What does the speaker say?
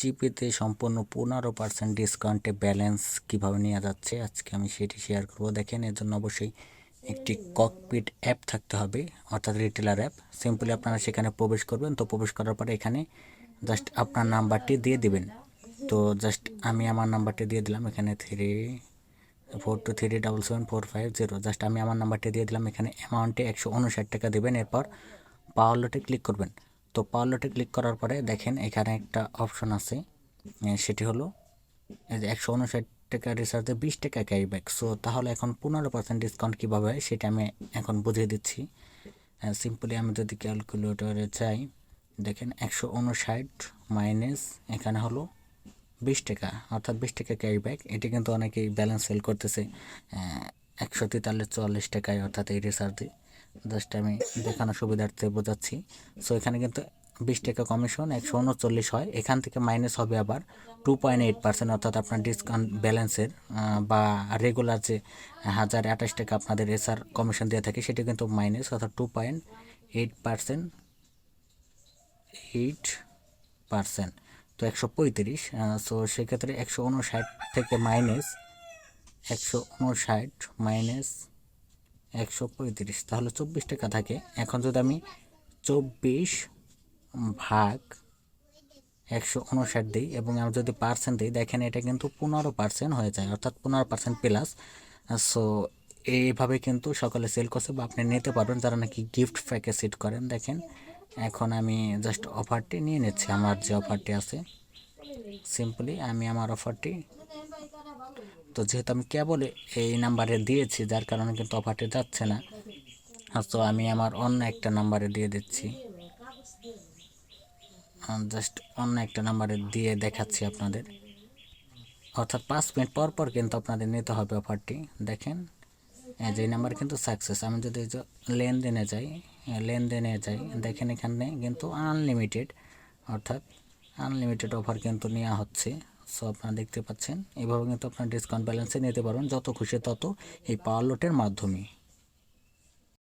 জিপিতে সম্পূর্ণ পনেরো পার্সেন্ট ডিসকাউন্টে ব্যালেন্স কীভাবে নেওয়া যাচ্ছে, আজকে আমি সেটি শেয়ার করব। দেখেন, এর জন্য অবশ্যই একটি ককপিট অ্যাপ থাকতে হবে, অর্থাৎ রিটেলার অ্যাপ সিম্পলি আপনারা সেখানে প্রবেশ করবেন, তো প্রবেশ করার পরে এখানে জাস্ট আপনার নাম্বারটি দিয়ে দিবেন। তো জাস্ট আমি আমার নাম্বারটি দিয়ে দিলাম, এখানে three four two three double seven four five zero just আমি আমার নাম্বারটি দিয়ে দিলাম, এখানে অ্যামাউন্টে একশো উনষাট টাকা দেবেন, এরপর পাওয়ারলোটে ক্লিক করবেন। তো পাওয়ারলোটে ক্লিক করার পরে দেখেন এখানে একটা অপশন আছে সেটি হলো, এই যে একশো উনষাট টাকা রিচার্জে বিশ টাকা ক্যাশব্যাক সো তাহলে এখন পনেরো পার্সেন্ট ডিসকাউন্ট কীভাবে হয় সেটা আমি এখন বুঝিয়ে দিচ্ছি। সিম্পলি আমি যদি ক্যালকুলেটরে চাই দেখেন একশো উনষাট মাইনাস এখানে হলো বিশ টাকা, অর্থাৎ বিশ টাকা ক্যাশব্যাক এটি কিন্তু অনেকেই ব্যালেন্স সেল করতেছে একশো তেতাল্লিশ চুয়াল্লিশ টাকায় অর্থাৎ এই রিচার্জে জাস্ট আমি দেখানোর সুবিধার্থে বোঝাচ্ছি। সো এখানে কিন্তু বিশ টাকা কমিশন একশো উনচল্লিশ হয়। এখান থেকে মাইনাস হবে আবার টু পয়েন্ট এইট পার্সেন্ট অর্থাৎ আপনার ডিসকাউন্ট ব্যালেন্সের বা রেগুলার যে হাজার আঠাশ টাকা আপনাদের এসআর কমিশন দিয়ে থাকে, সেটি কিন্তু মাইনাস অর্থাৎ two point eight percent eight percent তো একশো পঁয়ত্রিশ সো সেক্ষেত্রে একশো উনষাট থেকে মাইনাস একশো উনষাট মাইনাস একশো পঁয়ত্রিশ। তাহলে চব্বিশ টাকা থাকে। এখন যদি আমি চব্বিশ ভাগ একশো উনষাট দিই এবং আমি যদি পার্সেন্ট দিই, দেখেন এটা কিন্তু পনেরো পার্সেন্ট হয়ে যায়, অর্থাৎ পনেরো পার্সেন্ট প্লাস সো এইভাবে কিন্তু সকালে সেল করছে বা আপনি নিতে পারবেন। যারা নাকি গিফট প্যাকেজ সেট করেন, দেখেন এখন আমি জাস্ট অফারটি নিয়ে নিচ্ছি। আমার যে অফারটি আছে সিম্পলি আমি আমার অফারটি তো যেহেতু আমি কেবল এই নাম্বারে দিয়েছি, যার কারণে কিন্তু অফারটি যাচ্ছে না। তো আমি আমার অন্য একটা নাম্বারে দিয়ে দিচ্ছি। জাস্ট অন্য একটা নাম্বারে দিয়ে দেখাচ্ছি আপনাদের। অর্থাৎ পাঁচ মিনিট পর পর কিন্তু আপনাদের নিতে হবে অফারটি। দেখেন যে নাম্বার কিন্তু সাকসেস আমি যদি লেনদেনে যাই লেনদেনে যাই, দেখেন এখানে কিন্তু আনলিমিটেড অর্থাৎ আনলিমিটেড অফার কিন্তু নেওয়া হচ্ছে। সো আপনারা দেখতে পাচ্ছেন। এভাবে কিন্তু আপনারা ডিসকাউন্ট ব্যালেন্সে নিতে পারবেন, যত খুশি তত এই পাওয়ার লোটের মাধ্যমে।